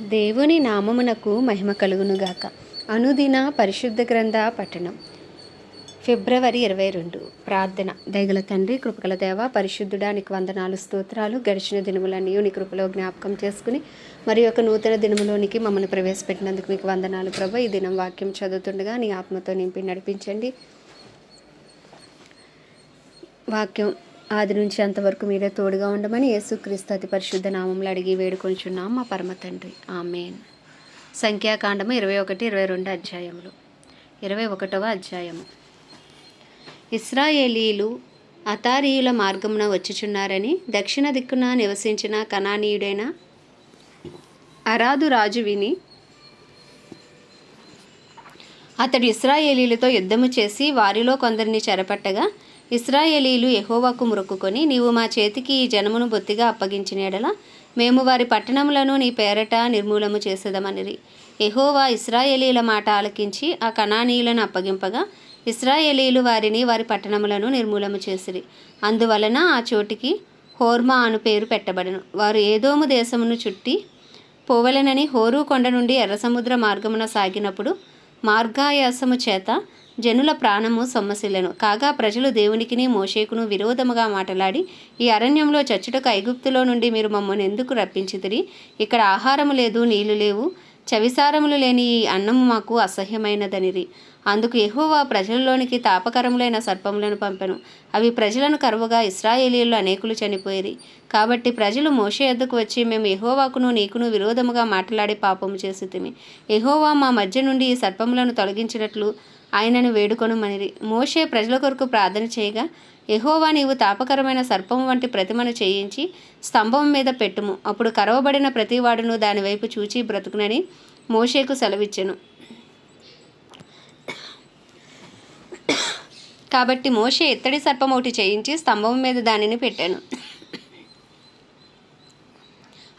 దేవుని నామమునకు మహిమ కలుగునుగాక. అనుదిన పరిశుద్ధ గ్రంథ పఠనం. ఫిబ్రవరి ఇరవై రెండు. ప్రార్థన. దయగల తండ్రి కృపగల దేవ పరిశుద్ధుడా నీకు వందనాలు స్తోత్రాలు గడిచిన దినములన్నీ నీ కృపలో జ్ఞాపకం చేసుకుని మరి ఒక నూతన దినములోనికి మమ్మల్ని ప్రవేశపెట్టినందుకు మీకు వందనాలు ప్రభు. ఈ దినం వాక్యం చదువుతుండగా నీ ఆత్మతో నింపి నడిపించండి. వాక్యం ఆది నుంచి అంతవరకు మీరే తోడుగా ఉండమని యేసుక్రీస్తు అతి పరిశుద్ధ నామంలో అడిగి వేడుకొంచున్నాం మా పరమ తండ్రి. ఆమెన్. సంఖ్యాకాండము ఇరవై ఒకటి ఇరవై రెండు అధ్యాయములు. ఇరవై ఒకటవ అధ్యాయము. ఇస్రాయేలీలు అతారీయుల మార్గమున వచ్చుచున్నారని దక్షిణ దిక్కున నివసించిన కనానీయుడైన అరాదు రాజు విని అతడు ఇస్రాయేలీలతో యుద్ధము చేసి వారిలో కొందరిని చెరపట్టగా ఇస్రాయేలీలు ఎహోవాకు మొక్కుకొని నీవు మా చేతికి ఈ జనమును బొత్తిగా అప్పగించిన ఎడల మేము వారి పట్టణములను నీ పేరట నిర్మూలము చేసేదమనిరి. ఎహోవా ఇస్రాయేలీల మాట ఆలకించి ఆ కణానీయులను అప్పగింపగా ఇస్రాయేలీలు వారిని వారి పట్టణములను నిర్మూలము చేసిరి. అందువలన ఆ చోటికి హోర్మా అను పేరు పెట్టబడను. వారు ఏదోము దేశమును చుట్టి పోవలెనని హోరు కొండ నుండి ఎర్రసముద్ర మార్గమున సాగినప్పుడు మార్గాయాసము చేత జనుల ప్రాణము సొమ్మసిల్లెను. కాగా ప్రజలు దేవునికిని మోషేకును విరోధముగా మాటలాడి ఈ అరణ్యంలో చచ్చుటకు ఐగుప్తులో నుండి మీరు మమ్మల్ని ఎందుకు రప్పించితిరి? ఇక్కడ ఆహారము లేదు నీళ్ళు లేవు. చవిసారములు లేని ఈ అన్నము మాకు అసహ్యమైనదనిరి. అందుకు ఎహోవా ప్రజలలోనికి తాపకరములైన సర్పములను పంపెను. అవి ప్రజలను కరువుగా ఇస్రాయేలీలు అనేకులు చనిపోయేది. కాబట్టి ప్రజలు మోషే ఎద్దుకు వచ్చి మేము ఎహోవాకును నీకును విరోధముగా మాట్లాడి పాపము చేసితిమి. ఎహోవా మా మధ్య నుండి ఈ సర్పములను తొలగించినట్లు ఆయనను వేడుకొనుమనిరి. మోషే ప్రజల కొరకు ప్రార్థన చేయగా ఎహోవా నీవు తాపకరమైన సర్పము వంటి ప్రతిమను చేయించి స్తంభం మీద పెట్టుము. అప్పుడు కరవబడిన ప్రతివాడును దాని వైపు చూచి బ్రతుకునని మోషేకు సెలవిచ్చెను. కాబట్టి మోషే ఇత్తడి సర్పం ఒకటి చేయించి స్తంభం మీద దానిని పెట్టాను.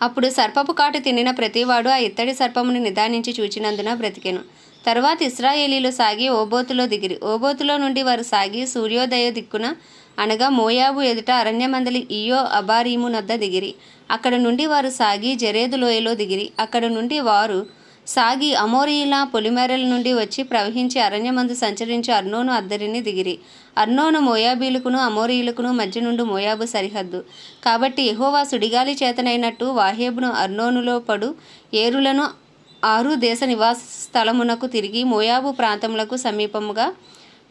అప్పుడు సర్పపు కాటు తినిన ప్రతివాడు ఆ ఇత్తడి సర్పమును నిదానించి చూచినందున బ్రతికెను. తరువాత ఇస్రాయేలీలు సాగి ఓబోతులో దిగిరి. ఓబోతులో నుండి వారు సాగి సూర్యోదయ దిక్కున అనగా మోయాబు ఎదుట అరణ్యమందలి ఇయో అబారీము నద్ద దిగిరి. అక్కడ నుండి వారు సాగి జరేదు లోయలో దిగిరి. అక్కడ నుండి వారు సాగి అమోరీల పొలిమేరల నుండి వచ్చి ప్రవహించి అరణ్యమందు సంచరించి అర్నోను అద్దరిని దిగిరి. అర్నోను మోయాబీలకును అమోరీయులకును మధ్య నుండి మోయాబు సరిహద్దు. కాబట్టి ఎహోవా సుడిగాలి చేతనైనట్టు వాహేబును అర్నోనులో పడు ఏరులను ఆరు దేశ నివాస స్థలమునకు తిరిగి మోయాబు ప్రాంతములకు సమీపముగా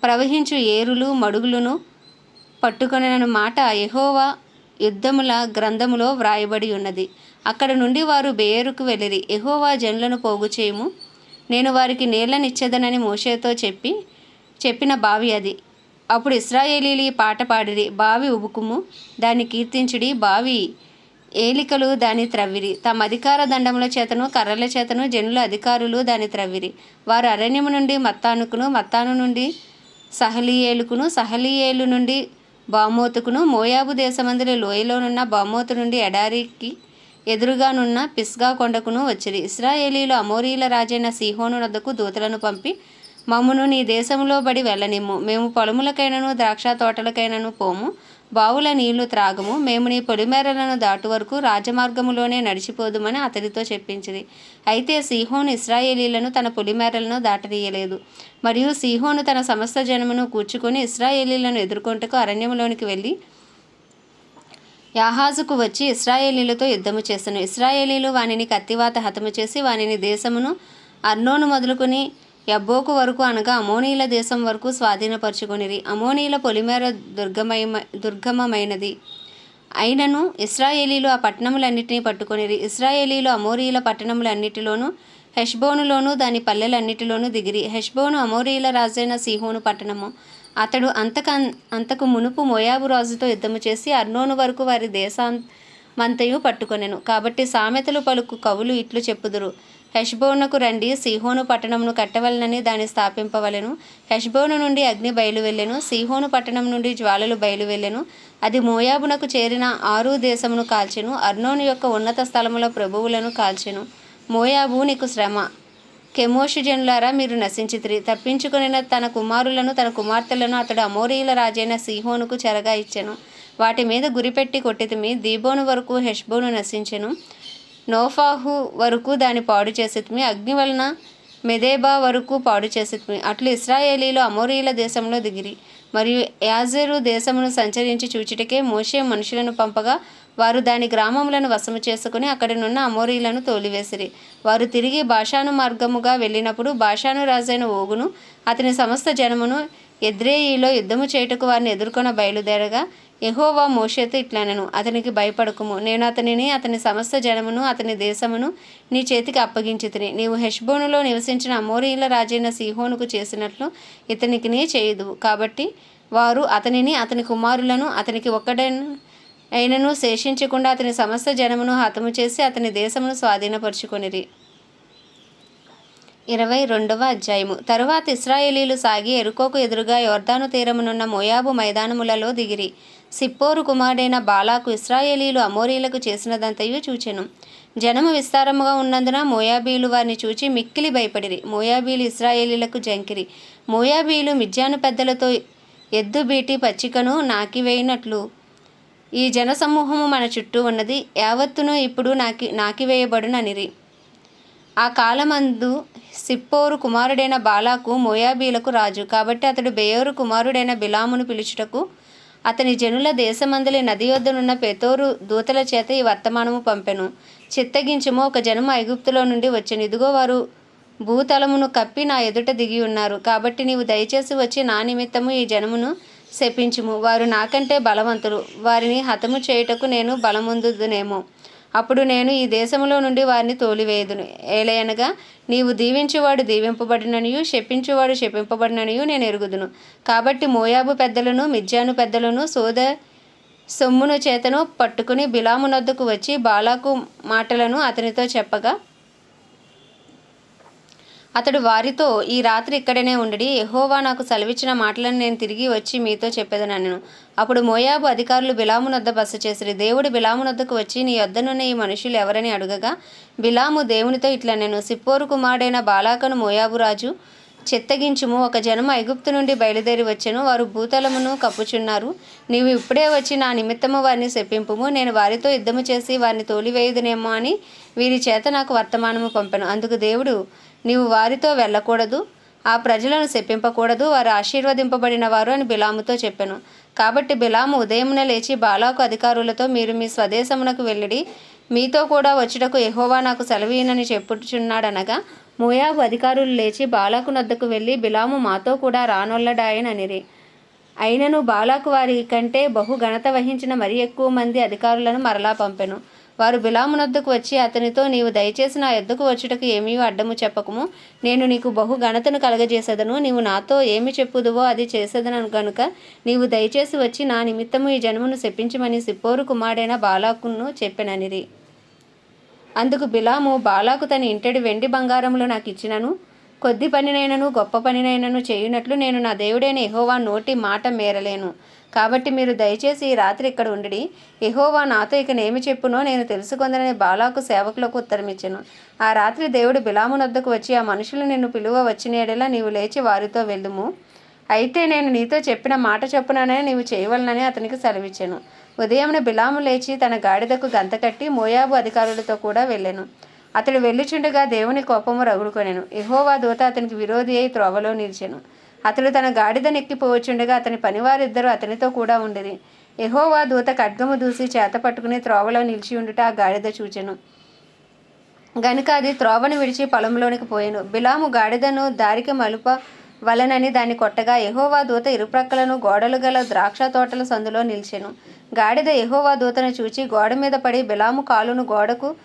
ప్రవహించు ఏరులు మడుగులను పట్టుకొనన మాట ఎహోవా యుద్ధముల గ్రంథములో వ్రాయబడి ఉన్నది. అక్కడ నుండి వారు బేయరుకు వెళ్ళిరి. ఎహోవా జనులను పోగు చేయము నేను వారికి నీళ్ళనిచ్చేదనని మోషేతో చెప్పి చెప్పిన బావి అది. అప్పుడు ఇస్రాయేలీలు ఈ పాట పాడిరి. బావి ఉబుకుము దాన్ని కీర్తించుడి. బావి ఏలికలు దాని త్రవ్విరి. తమ అధికార దండముల చేతను కర్రల చేతను జనుల అధికారులు దాని త్రవ్విరి. వారు అరణ్యము నుండి మత్తానుకును మత్తాను నుండి సహలియేలుకును సహలియేలు నుండి బామోతుకును మోయాబు దేశమందుల లోయలోనున్న బామోతు నుండి ఎడారికి ఎదురుగానున్న పిస్గా కొండకును వచ్చిరి. ఇస్రాయేలీలు అమోరీల రాజైన సీహోను నద్దకు దూతలను పంపి మమ్మును నీ దేశంలో బడి వెళ్ళనిమ్ము. మేము పొలములకైనను ద్రాక్ష తోటలకైనను పోము. బావుల నీళ్ళు త్రాగము. మేము నీ పొలిమేరలను దాటు వరకు రాజమార్గములోనే నడిచిపోదుమని అతడితో చెప్పించింది అయితే సీహోను ఇస్రాయేలీలను తన పొలిమేరలను దాటనీయలేదు. మరియు సీహోను తన సమస్త జనమును కూర్చుకొని ఇస్రాయేలీలను ఎదుర్కొంటకు అరణ్యంలోనికి వెళ్ళి యాహాజుకు వచ్చి ఇస్రాయేలీలతో యుద్ధము చేసెను. ఇస్రాయేలీలు వానిని కత్తివాత హతము చేసి వానిని దేశమును అర్నోను మొదలుకొని యబ్బోకు వరకు అనగా అమోనీల దేశం వరకు స్వాధీనపరుచుకొనిది అమోనీల పొలిమేర దుర్గమయ దుర్గమమైనది. అయినను ఇస్రాయేలీలు ఆ పట్టణములన్నిటినీ పట్టుకొనిరి. ఇస్రాయేలీలు అమోరీల పట్టణములన్నిటిలోనూ హెష్బోనులోను దాని పల్లెలన్నిటిలోనూ దిగిరి. హెష్బోను అమోరీల రాజైన సీహోను పట్టణము. అతడు అంతక అంతకు మునుపు మోయాబు రాజుతో యుద్ధము చేసి అర్నోను వరకు వారి దేశాంతయు పట్టుకొనెను. కాబట్టి సామెతలు పలుకు కవులు ఇట్లు చెప్పుదురు. హెష్బోనుకు రండి సీహోను పట్టణమును కట్టవలనని దాన్ని స్థాపింపవలను. హెష్బోను నుండి అగ్ని బయలువెళ్ళెను సీహోను పట్టణం నుండి జ్వాలలు బయలువెళ్ళెను. అది మోయాబునకు చేరిన ఆరు దేశమును కాల్చెను అర్నోను యొక్క ఉన్నత స్థలముల ప్రభువులను కాల్చెను. మోయాబు నీకు శ్రమ. కెమోషిజన్లారా మీరు నశించితిరి. తప్పించుకుని తన కుమారులను తన కుమార్తెలను అతడు అమోరీల రాజైన సీహోనుకు చెరగా ఇచ్చెను. వాటి మీద గురిపెట్టి కొట్టితిమి. దీబోను వరకు హెష్బోను నశించెను. నోఫాహు వరకు దాన్ని పాడు చేసితిమి. అగ్ని వలన మెదేబా వరకు పాడు చేసితిమి. అట్లు ఇస్రాయేలీలో అమోరీల దేశంలో దిగిరి. మరియు యాజెరు దేశమును సంచరించి చూచుటకే మోషే మనుషులను పంపగా వారు దాని గ్రామములను వశము చేసుకుని అక్కడినున్న అమోరీలను తోలివేసిరి. వారు తిరిగి భాషాను మార్గముగా వెళ్ళినప్పుడు భాషాను రాజైన ఓగును అతని సమస్త జనమును ఎద్రేయిలో యుద్ధము చేయుటకు వారిని ఎదుర్కొన బయలుదేరగా ఎహోవా మోషేతో ఇట్లనను అతనికి భయపడకుము. నేను అతనిని అతని సమస్త జనమును అతని దేశమును నీ చేతికి అప్పగించితిని. నీవు హెష్బోనులో నివసించిన అమోరీల రాజైన సిహోనుకు చేసినట్లు ఇతనికి నీ కాబట్టి వారు అతనిని అతని కుమారులను అతనికి ఒక్కడైన అయినను శేషించకుండా అతని సమస్త జనమును హతము చేసి అతని దేశమును స్వాధీనపరుచుకొనిరి. ఇరవై రెండవ అధ్యాయము. తరువాత ఇస్రాయేలీలు సాగి ఎరుకోకు ఎదురుగా యోర్దాను తీరమునున్న మోయాబు మైదానములలో దిగిరి. సిప్పోరు కుమారుడైన బాలాకు ఇస్రాయేలీలు అమోరీలకు చేసినదంతయు చూచెను. జనము విస్తారముగా ఉన్నందున మోయాబీలు వారిని చూచి మిక్కిలి భయపడిరి. మోయాబీలు ఇస్రాయేలీలకు జంకిరి. మోయాబీలు మిజ్యాను పెద్దలతో ఎద్దు బీటి పచ్చికను నాకివేయినట్లు ఈ జనసమూహము మన చుట్టూ ఉన్నది యావత్తును ఇప్పుడు నాకి నాకివేయబడుననిరి ఆ కాలమందు సిప్పోరు కుమారుడైన బాలాకు మోయాబీలకు రాజు. కాబట్టి అతడు బేయోరు కుమారుడైన బిలామును పిలుచుటకు అతని జనుల దేశమందలి నది యొద్దనున్న పెతోరు దూతల చేత ఈ వర్తమానము పంపెను. చిత్తగించుము ఒక జనము ఐగుప్తులో నుండి వచ్చెను. ఇదిగో వారు భూతలమును కప్పి నా ఎదుట దిగి ఉన్నారు. కాబట్టి నీవు దయచేసి వచ్చి నా నిమిత్తము ఈ జనమును శపించుము. వారు నాకంటే బలవంతులు. వారిని హతము చేయుటకు నేను బలముందుదునేమో. అప్పుడు నేను ఈ దేశంలో నుండి వారిని తోలివేయదును. ఏలయనగా నీవు దీవించువాడు దీవింపబడిననియు శపించువాడు శపింపబడిననియు నేను ఎరుగుదును. కాబట్టి మోయాబు పెద్దలను మిజ్జాను పెద్దలను సోద సొమ్మును చేతను పట్టుకుని బిలామునద్దకు వచ్చి బాలాకు మాటలను అతనితో చెప్పగా అతడు వారితో ఈ రాత్రి ఇక్కడనే ఉండడి ఎహోవా నాకు సెలవిచ్చిన మాటలను నేను తిరిగి వచ్చి మీతో చెప్పేదనను అప్పుడు మోయాబు అధికారులు బిలామునొద్ద బస చేసిరి. దేవుడు బిలామునొద్దకు వచ్చి నీ వద్దనున్న ఈ మనుషులు ఎవరని అడుగగా బిలాము దేవునితో ఇట్లా నేను సిప్పోరు కుమారుడైన బాలాకను మోయాబు రాజు చిత్తగించుము. ఒక జనము ఐగుప్తు నుండి బయలుదేరి వచ్చెను. వారు భూతలమును కప్పుచున్నారు. నీవు ఇప్పుడే వచ్చి నా నిమిత్తము వారిని శప్పింపుము నేను వారితో యుద్ధము చేసి వారిని తోలివేయుదునేమో అని వీరి చేత నాకు వర్తమానము పంపాను. అందుకు దేవుడు నీవు వారితో వెళ్ళకూడదు ఆ ప్రజలను శప్పింపకూడదు వారు ఆశీర్వదింపబడిన వారు అని బిలాముతో చెప్పాను. కాబట్టి బిలాము ఉదయమున లేచి బాలాకు అధికారులతో మీరు మీ స్వదేశమునకు వెళ్ళిడి మీతో కూడా వచ్చుటకు ఎహోవా నాకు సెలవీనని చెప్పుచున్నాడనగా మోయాబు అధికారులు లేచి బాలాకు నద్దకు వెళ్ళి బిలాము మాతో కూడా రానొల్లడాయననిరి. అయినను బాలాకు వారి కంటే బహు ఘనత వహించిన మరి ఎక్కువ మంది అధికారులను మరలా పంపెను. వారు బిలామునద్దకు వచ్చి అతనితో నీవు దయచేసి నా యొద్దకు వచ్చుటకు ఏమీ అడ్డము చెప్పకము. నేను నీకు బహు ఘనతను కలగజేసేదను. నీవు నాతో ఏమి చెప్పుదువో అది చేసేదను గనుక నీవు దయచేసి వచ్చి నా నిమిత్తము ఈ జన్మను శపించమని సిప్పోరు కుమారుడైన బాలాకును చెప్పెననిరి. అందుకు బిలాము బాలాకు తన ఇంటడి వెండి బంగారములు నాకు ఇచ్చినను. కొద్ది పనినైనను గొప్ప పనినైనను చేయునట్లు నేను నా దేవుడైన ఎహోవా నోటి మాట మేరలేను. కాబట్టి మీరు దయచేసి ఈ రాత్రి ఇక్కడ ఉండి ఎహోవా నాతో ఇక నేమి చెప్పునో నేను తెలుసుకుందనని బాలాకు సేవకులకు ఉత్తరమిచ్చాను. ఆ రాత్రి దేవుడు బిలామునొద్దకు వచ్చి ఆ మనుషులు నిన్ను పిలువ వచ్చినేడేలా నీవు లేచి వారితో వెళ్ళుము. అయితే నేను నీతో చెప్పిన మాట చెప్పుననే నీవు చేయవలనని అతనికి సెలవిచ్చాను. ఉదయమున బిలాము లేచి తన గాడిదకు గంత కట్టి మోయాబు అధికారులతో కూడా వెళ్ళాను. అతడు వెళ్ళుచుండగా దేవుని కోపము రగులుకొనెను. ఇహోవా దూత అతనికి విరోధి అయి త్రోవలో నిలిచాను. అతడు తన గాడిద నెక్కిపోవచ్చుండగా అతని పనివారిద్దరూ అతనితో కూడా ఉండిరి ఎహోవా దూత ఖడ్గము దూసి చేత పట్టుకుని త్రోవలో నిలిచి ఉండుట ఆ గాడిద చూచెను. గనుక అది త్రోవను విడిచి పొలంలోనికి పోయాను. బిలాము గాడిదను దారికి మలుప వలనని దాన్ని కొట్టగా ఎహోవా దూత ఇరుప్రక్కలను గోడలు గల ద్రాక్ష తోటల సందులో నిలిచెను. గాడిద ఎహోవా దూతను చూచి గోడ మీద పడి బిలాము కాలును గోడకు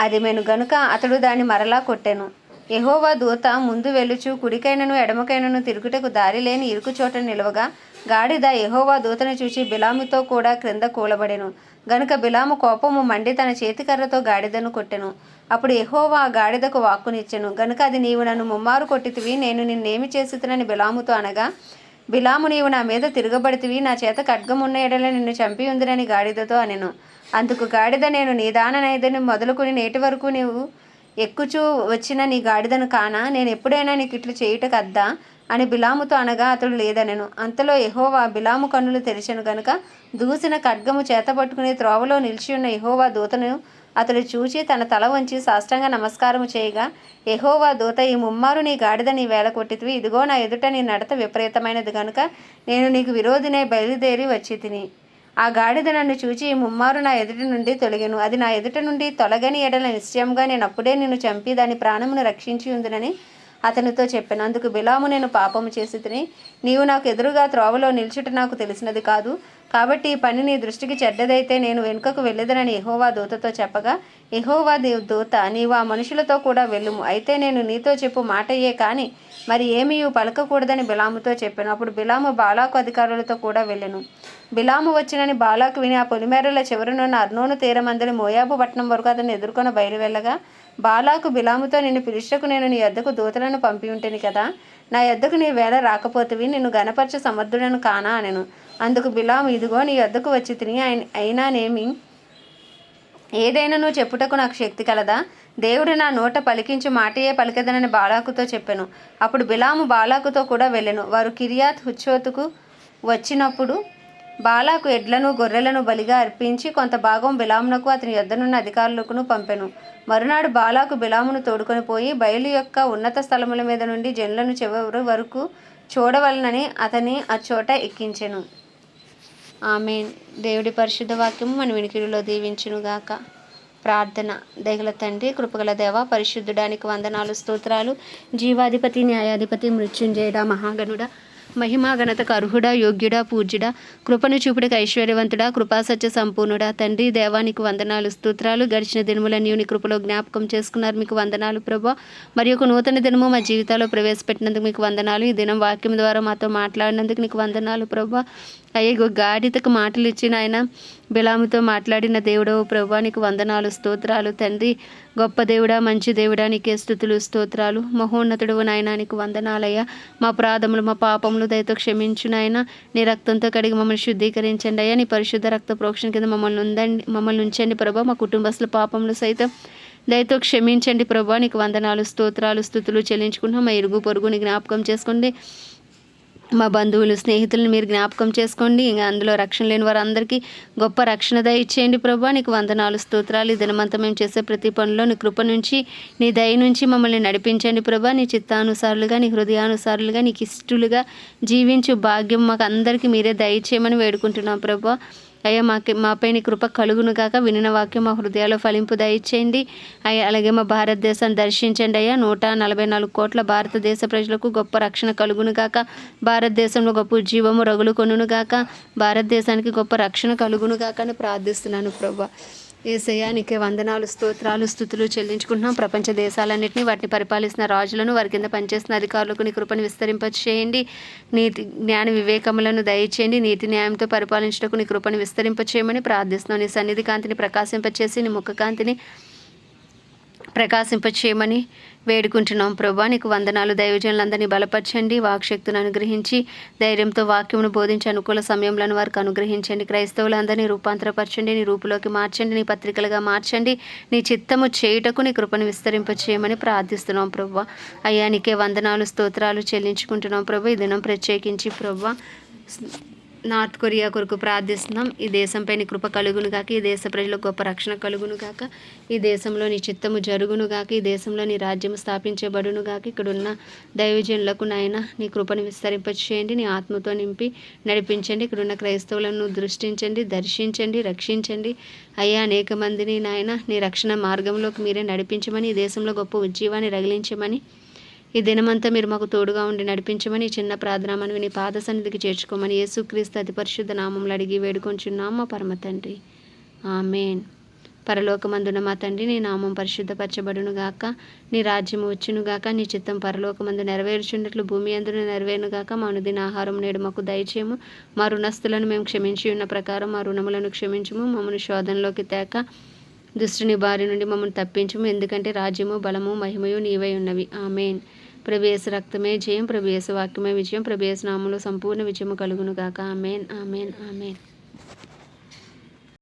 అది మెను గనుక అతడు దాన్ని మరలా కొట్టెను. యహోవా దూత ముందు వెలుచు కుడికైనను ఎడమకైనను తిరుగుటకు దారి లేని ఇరుకు చోట నిలవగా గాడిద యహోవా దూతను చూచి బిలాముతో కూడా క్రింద కూలబడెను. గనుక బిలాము కోపము మండి తన చేతికర్రతో గాడిదను కొట్టెను. అప్పుడు యహోవా ఆ గాడిదకు వాక్కునిచ్చెను. గనుక అది నీవు నన్ను ముమ్మారు కొట్టితివి నేను నిన్నేమి చేసితునని బిలాముతో అనగా బిలాము నీవు నా మీద తిరగబడితివి నా చేత ఖడ్గమున్న ఎడల నిన్ను చంపి ఉందినని గాడిదతో అనెను. అందుకు గాడిద నేను నీదాననైదని మొదలుకుని నేటి వరకు నీవు ఎక్కుచూ వచ్చిన నీ గాడిదను కానా? నేను ఎప్పుడైనా నీకు ఇట్లు చేయుటకు అద్దా? అని బిలాముతో అనగా అతడు లేదనెను. అంతలో ఎహోవా బిలాము కన్నులు తెరిచెను గనుక దూసిన ఖడ్గము చేతపట్టుకుని త్రోవలో నిలిచి ఉన్న ఎహోవా దూతను అతడు చూచి తన తల వంచి సాష్టంగ నమస్కారము చేయగా ఎహోవా దూత ఈ ముమ్మారు నీ గాడిద నీ వేల కొట్టితివి. ఇదిగో నా ఎదుట నీ నడత విపరీతమైనది గనుక నేను నీకు విరోధినే బయలుదేరి వచ్చి తిని. ఆ గాడిద నన్ను చూచి ముమ్మారు నా ఎదుట నుండి తొలగెను. అది నా ఎదుట నుండి తొలగని ఎడల నిశ్చయంగా నేను అప్పుడే నిన్ను చంపి దాని ప్రాణమును రక్షించి ఉందినని అతనితో చెప్పాను. అందుకు బిలాము నేను పాపము చేసి తిని నీవు నాకు ఎదురుగా త్రోవలో నిల్చుట నాకు తెలిసినది కాదు. కాబట్టి ఈ పని నీ దృష్టికి చెడ్డదైతే నేను వెనుకకు వెళ్ళేదనని ఎహోవా దూతతో చెప్పగా ఎహోవా దేవ్ దూత నీవు ఆ మనుషులతో కూడా వెళ్ళుము. అయితే నేను నీతో చెప్పు మాటయ్యే కానీ మరి ఏమీ పలకకూడదని బిలాముతో చెప్పాను. అప్పుడు బిలాము బాలాకు అధికారులతో కూడా వెళ్ళను. బిలాము వచ్చినని బాలాకు విని ఆ పొలిమేరల చివరనున్న అర్నోను తీరమందలి మోయాబు పట్టణం వరకు అతను ఎదుర్కొని బయలువెళ్ళగా బాలాకు బిలాముతో నిన్ను పిలిచకు నేను నీ యొద్దకు దూతలను పంపి ఉంటేని కదా. నా యొద్దకు నీ వేళ రాకపోతివి నిన్ను గణపరచ సమర్థుడను కానా అనెను. అందుకు బిలాము ఇదిగో నీ వద్దకు వచ్చి తిని అయినానేమి? ఏదైనా నువ్వు చెప్పుటకు నాకు శక్తి కలదా? దేవుడు నా నోట పలికించి మాటయే పలికదనని బాలాకుతో చెప్పాను. అప్పుడు బిలాము బాలాకుతో కూడా వెళ్ళెను. వారు కిరియాత్ హుచ్చోతుకు వచ్చినప్పుడు బాలాకు ఎడ్లను గొర్రెలను బలిగా అర్పించి కొంత భాగం బిలామునకు అతని యొద్దనున్న అధికారులకును పంపెను. మరునాడు బాలాకు బిలామును తోడుకొని పోయి బయలు యొక్క ఉన్నత స్థలముల మీద నుండి జనులను చివరి వరకు చూడవలనని అతని చోట ఎక్కించెను. ఆమె దేవుడి పరిశుద్ధ వాక్యము మన వినికిడిలో దీవించునుగాక. ప్రార్థన దయగల తండ్రి కృపగల దేవ పరిశుద్ధుడానికి వందనాలు స్తోత్రాలు. జీవాధిపతి న్యాయాధిపతి మృత్యుంజయుడ మహాగణుడ మహిమా ఘనతకు అర్హుడా యోగ్యుడా పూజ్యుడా కృపను చూపుడికి ఐశ్వర్యవంతుడా కృపాసత్య సంపూర్ణుడా. తండ్రి దేవానికి వందనాలు స్తోత్రాలు. గడిచిన దినములన్నీ నీ కృపలో జ్ఞాపకం చేసుకున్నారు. మీకు వందనాలు ప్రభా. మరి ఒక నూతన దినము మా జీవితాల్లో ప్రవేశపెట్టినందుకు మీకు వందనాలు. ఈ దినం వాక్యం ద్వారా మాతో మాట్లాడినందుకు నీకు వందనాలు ప్రభా. అయ్యో గాడితకు మాటలు ఇచ్చిన ఆయన బిలాముతో మాట్లాడిన దేవుడవు ప్రభా నీకు వందనాలు స్తోత్రాలు. తండ్రి గొప్ప దేవుడా మంచి దేవుడా నీకే స్థుతులు స్తోత్రాలు. మహోన్నతుడు నాయన నీకు వందనాలయ్యా. మా ప్రాధములు మా పాపములు దయతో క్షమించు నాయన. నీ రక్తంతో కడిగి మమ్మల్ని శుద్ధీకరించండి అయ్యా. నీ పరిశుద్ధ రక్త ప్రోక్షణ కింద మమ్మల్ని ఉందండి మమ్మల్ని ఉంచండి ప్రభా. మా కుటుంబస్తుల పాపములు సైతం దయతో క్షమించండి ప్రభా. నీకు వందనాలు స్తోత్రాలు స్థుతులు చెల్లించుకుంటున్నాం. మా ఇరుగు పొరుగుని జ్ఞాపకం చేసుకోండి. మా బంధువులు స్నేహితులను మీరు జ్ఞాపకం చేసుకోండి. ఇంకా అందులో రక్షణ లేని వారందరికీ గొప్ప రక్షణ దయ ఇచ్చేయండి ప్రభా. నీకు వందనాలు స్తోత్రాలు. ఈ దినమంతా మేము చేసే ప్రతి పనిలో నీ కృప నుంచి నీ దయ నుంచి మమ్మల్ని నడిపించండి ప్రభా. నీ చిత్తానుసారులుగా నీ హృదయానుసారులుగా నీకు ఇష్టలుగా జీవించు భాగ్యం మాకు అందరికీ మీరే దయచేయమని వేడుకుంటున్నాం ప్రభా. అయ్యా మాకి మాపై నీ కృప కలుగును కాక వినిన వాక్యం మా హృదయాల్లో ఫలింపు దయచేయండి. అయ్యా అలాగే మా భారతదేశాన్ని దర్శించండి అయ్యా. నూట నలభై నాలుగు కోట్ల భారతదేశ ప్రజలకు గొప్ప రక్షణ కలుగును కాక భారతదేశంలో గొప్ప జీవము రగులు కొనును గాక. భారతదేశానికి గొప్ప రక్షణ కలుగును గాక అని ప్రార్థిస్తున్నాను ప్రభా. ఏసయానికి వందనాలు స్తోత్రాలు స్థుతులు చెల్లించుకుంటున్నాం. ప్రపంచ దేశాలన్నింటినీ వాటిని పరిపాలిస్తున్న రాజులను వారి కింద పనిచేస్తున్న అధికారులకు నీ కృపను విస్తరింపచేయండి. నీతి జ్ఞాన వివేకములను దయచేయండి. నీతి న్యాయంతో పరిపాలించటకు నీ కృపను విస్తరింపచేయమని ప్రార్థిస్తున్నాం. నీ సన్నిధి కాంతిని ప్రకాశింపచేసి నీ ముఖ కాంతిని ప్రకాశింపచేయమని వేడుకుంటున్నాం. ప్రభా నీకు వందనాలు. దైవజనులందరినీ బలపరచండి. వాక్శక్తిని అనుగ్రహించి ధైర్యంతో వాక్యమును బోధించి అనుకూల సమయంలో వారికి అనుగ్రహించండి. క్రైస్తవులందరినీ రూపాంతరపరచండి. నీ రూపులోకి మార్చండి. నీ పత్రికలుగా మార్చండి. నీ చిత్తము చేయుటకు నీ కృపను విస్తరింపచేయమని ప్రార్థిస్తున్నాం ప్రభా. అయ్యా నీకే వందనాలు స్తోత్రాలు చెల్లించుకుంటున్నాం ప్రభా. ఈ దినం ప్రత్యేకించి ప్రభా నార్త్ కొరియా కొరకు ప్రార్థిస్తున్నాం. ఈ దేశంపై నీ కృప కలుగును కాక ఈ దేశ ప్రజలకు గొప్ప రక్షణ కలుగును కాక ఈ దేశంలో నీ చిత్తము జరుగును కాక ఈ దేశంలో నీ రాజ్యం స్థాపించబడును గాక ఇక్కడున్న దైవజనులకు నాయన నీ కృపను విస్తరింపచేయండి నీ ఆత్మతో నింపి నడిపించండి ఇక్కడున్న క్రైస్తవులను దృష్టించండి దర్శించండి రక్షించండి. అయ్యా అనేక మందిని నాయన నీ రక్షణ మార్గంలోకి మీరే నడిపించమని ఈ దేశంలో గొప్ప ఉజ్జీవాన్ని రగిలించమని ఈ దినమంతా మీరు మాకు తోడుగా ఉండి నడిపించమని ఈ చిన్న ప్రార్థనమని విని పాద సన్నిధికి చేర్చుకోమని యేసుక్రీస్తు అతి పరిశుద్ధ నామంలో అడిగి వేడుకొంచున్నాం మా పరమ తండ్రి. ఆమెన్. పరలోకమందున మా తండ్రి నీ నామం పరిశుద్ధపరచబడును గాక నీ రాజ్యము వచ్చును గాక నీ చిత్తం పరలోకమందు నెరవేర్చున్నట్లు భూమి అందున నెరవేరును గాక మా అనుదిన ఆహారం నేడు మాకు దయచేయము. మా రుణస్థులను మేము క్షమించి ఉన్న ప్రకారం మా రుణములను క్షమించము. మమ్మల్ని శోధనలోకి తేక దుష్టుని బారి నుండి మమ్మల్ని తప్పించము. ఎందుకంటే రాజ్యము బలము మహిమయు నీవై ఉన్నవి. ఆమెన్. ప్రభేశ రక్తమే జయం ప్రభేశ వాక్యమే విజయం ప్రభేశ నామంలో సంపూర్ణ విజయము కలుగును గాక. Amen amen amen.